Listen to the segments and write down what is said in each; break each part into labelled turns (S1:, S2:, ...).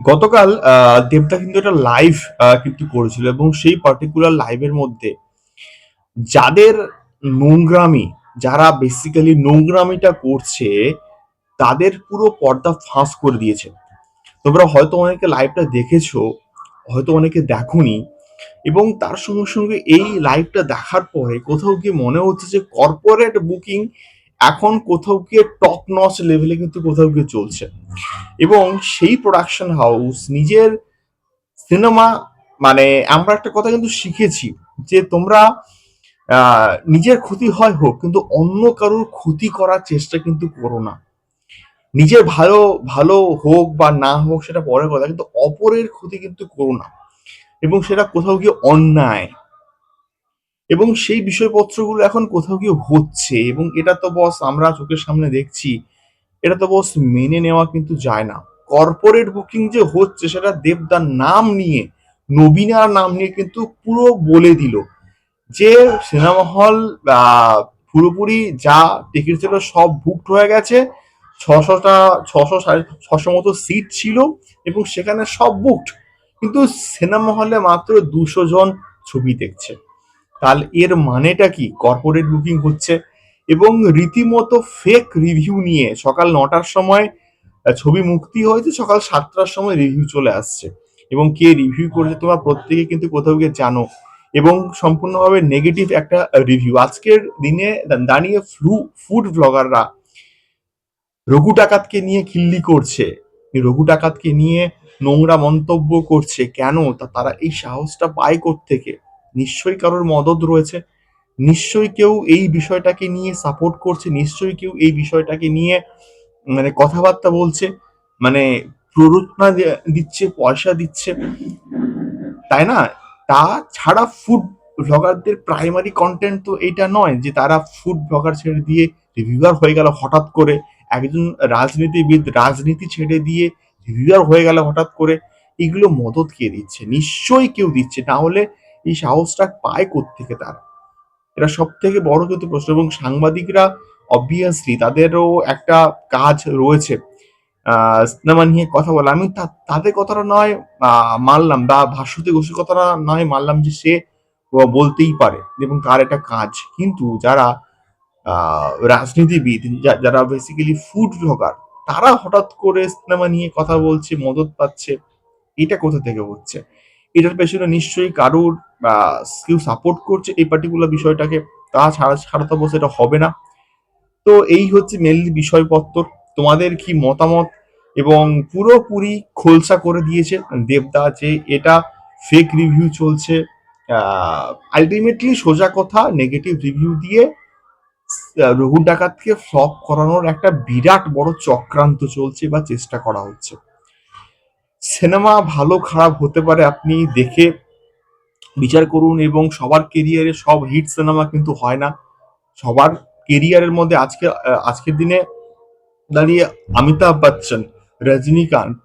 S1: গতকাল দেবদা কিন্তু একটা লাইভ কিন্তু করেছিল এবং সেই পার্টিকুলার লাইভের মধ্যে যাদের নোংরামি, যারা বেসিক্যালি নোংরামিটা করছে, তাদের পুরো পর্দা ফাঁস করে দিয়েছে। তোমরা হয়তো অনেকে লাইভটা দেখেছ, হয়তো অনেকে দেখোনি এবং তার সঙ্গে সঙ্গে এই লাইভটা দেখার পরে কোথাও গিয়ে মনে হচ্ছে যে কর্পোরেট বুকিং এখন কোথাও গিয়ে টপ নচ লেভেলে কিন্তু কোথাও গিয়ে চলছে। এবং সেই প্রোডাকশন হাউস নিজের সিনেমা মানে আমরা একটা কথা কিন্তু শিখেছি যে তোমরা নিজের ক্ষতি হয় হোক, কিন্তু অন্য কারোর ক্ষতি করার চেষ্টা কিন্তু করো না। নিজের ভালো ভালো হোক বা না হোক সেটা পরের কথা, কিন্তু অপরের ক্ষতি কিন্তু করো না। এবং সেটা কোথাও গিয়ে অন্যায়। এবং সেই বিষয়পত্রগুলো এখন কোথাও গিয়ে হচ্ছে এবং এটা তো বস আমরা চোখের সামনে দেখছি, এটা তো বস মেনে নেওয়া কিন্তু যায় না। কর্পোরেট বুকিং যে হচ্ছে সেটা দেবদার নাম নিয়ে, নবীনার নাম নিয়ে কিন্তু পুরো বলে দিল যে সিনেমা হল পুরোপুরি যা টিকিট ছিল সব বুকড হয়ে গেছে ছশোটা ছশো সাড়ে ছশো মতো সিট ছিল এবং সেখানে সব বুকড কিন্তু সিনেমা হলে মাত্র দুশো জন ছবি দেখছে। তাহলে এর মানেটা কি? কর্পোরেট বুকিং হচ্ছে এবং রীতিমতো ফেক রিভিউ নিয়ে সকাল নটার সময় ছবি মুক্তি হয়েছে, সকাল সাতটার সময় রিভিউ চলে আসছে। এবং কে রিভিউ করেছে তোমরা প্রত্যেকে কিন্তু কোথাও গিয়ে জানো। এবং সম্পূর্ণভাবে নেগেটিভ একটা রিভিউ আজকের দিনে দাঁড়িয়ে ফ্লু ফুড ব্লগাররা রঘু ডাকাতকে নিয়ে খিল্লি করছে। রঘু ডাকাতকে নিয়ে নোংরা মন্তব্য করছে। কেন? তা তারা এই সাহসটা পায় থেকে নিশ্চয়ই কারোর মদত রয়েছে। নিশ্চয়ই কেউ এই বিষয়টাকে নিয়ে সাপোর্ট করছে, নিশ্চয়ই কেউ এই বিষয়টাকে নিয়ে মানে কথাবার্তা বলছে মানে প্ররোচনা দিচ্ছে, পয়সা দিচ্ছে। তাই না? তা ছাড়া ফুড ব্লগারদের প্রাইমারি কন্টেন্ট তো এটা নয় যে তারা ফুড ব্লগার ছেড়ে দিয়ে রিভিউয়ার হয়ে গেল হঠাৎ করে, একজন রাজনীতিবিদ রাজনীতি ছেড়ে দিয়ে রিভিউয়ার হয়ে গেল হঠাৎ করে। এগুলো মদত কে দিচ্ছে? নিশ্চয়ই কেউ দিচ্ছে। না হলে এই সাহসটা পায় থেকে তারা? এটা সব থেকে বড় কিন্তু প্রশ্ন। এবং সাংবাদিকরা অবভিয়াসলি তাদেরও একটা কাজ রয়েছে। সিনেমা নিয়ে কথা বলা। আমি তাদের কথাটা নয় মানলাম বা ভাস্বতী ঘোষের কথাটা নয়, মানলাম যে সে বলতেই পারে এবং তার একটা কাজ। কিন্তু যারা রাজনীতিবিদ যারা বেসিক্যালি ফুড ব্লগার তারা হঠাৎ করে সিনেমা নিয়ে কথা বলছে, মদত পাচ্ছে, এটা কোথা থেকে হচ্ছে? এটার পেছনে নিশ্চয়ই কারোর কেউ সাপোর্ট করছে এই পার্টিকুলার বিষয়টাকে তা ছাড়া ছাড়া তো বসে এটা হবে না। তো এই হচ্ছে মেনলি বিষয়পত্র তোমাদের কি মতামত? এবং পুরোপুরি খোলসা করে দিয়েছে দেবদা যে এটা ফেক রিভিউ চলছে। আলটিমেটলি সোজা কথা নেগেটিভ রিভিউ দিয়ে রঘু ডাকাতকে ফ্লপ করানোর একটা বিরাট বড় চক্রান্ত চলছে বা চেষ্টা করা হচ্ছে। সিনেমা ভালো, খারাপ হতে পারে আপনি দেখে বিচার করুন এবং সবার কেরিয়ারে সব হিট সিনেমা কিন্তু হয় না। সবার কেরিয়ারের মধ্যে আজকে, আজকের দিনে দাঁড়িয়ে অমিতাভ বচ্চন, রজনীকান্ত,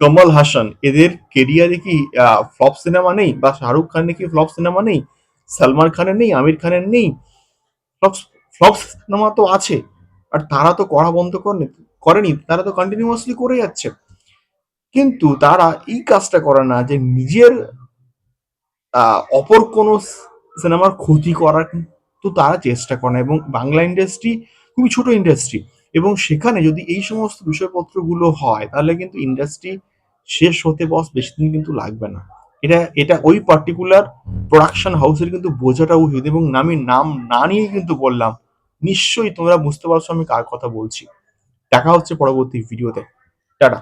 S1: কমল হাসান, এদের কেরিয়ারে কি ফ্লপ সিনেমা নেই? বা শাহরুখ খানের কি ফ্লপ সিনেমা নেই? সালমান খানের নেই? আমির খানের নেই? ফ্লপ ফ্লপ সিনেমা তো আছে। আর তারা তো করা বন্ধ করেনি করেনি, তারা তো কন্টিনিউয়াসলি করে যাচ্ছে। কিন্তু তারা এই কাজটা করে না যে নিজের অপর কোনো সিনেমার ক্ষতি করার কিন্তু তারা চেষ্টা করে না। এবং বাংলা ইন্ডাস্ট্রি খুবই ছোট ইন্ডাস্ট্রি এবং সেখানে যদি এই সমস্ত বিষয়পত্রগুলো হয়, তাহলে কিন্তু ইন্ডাস্ট্রি শেষ হতে বস বেশি দিন কিন্তু লাগবে না। এটা এটা ওই পার্টিকুলার প্রোডাকশন হাউসের কিন্তু বোঝাটা উচিত। এবং আমি নাম না নিয়ে কিন্তু বললাম, নিশ্চয়ই তোমরা বুঝতে পারছ আমি কার কথা বলছি। দেখা হচ্ছে পরবর্তী ভিডিওতে টাটা।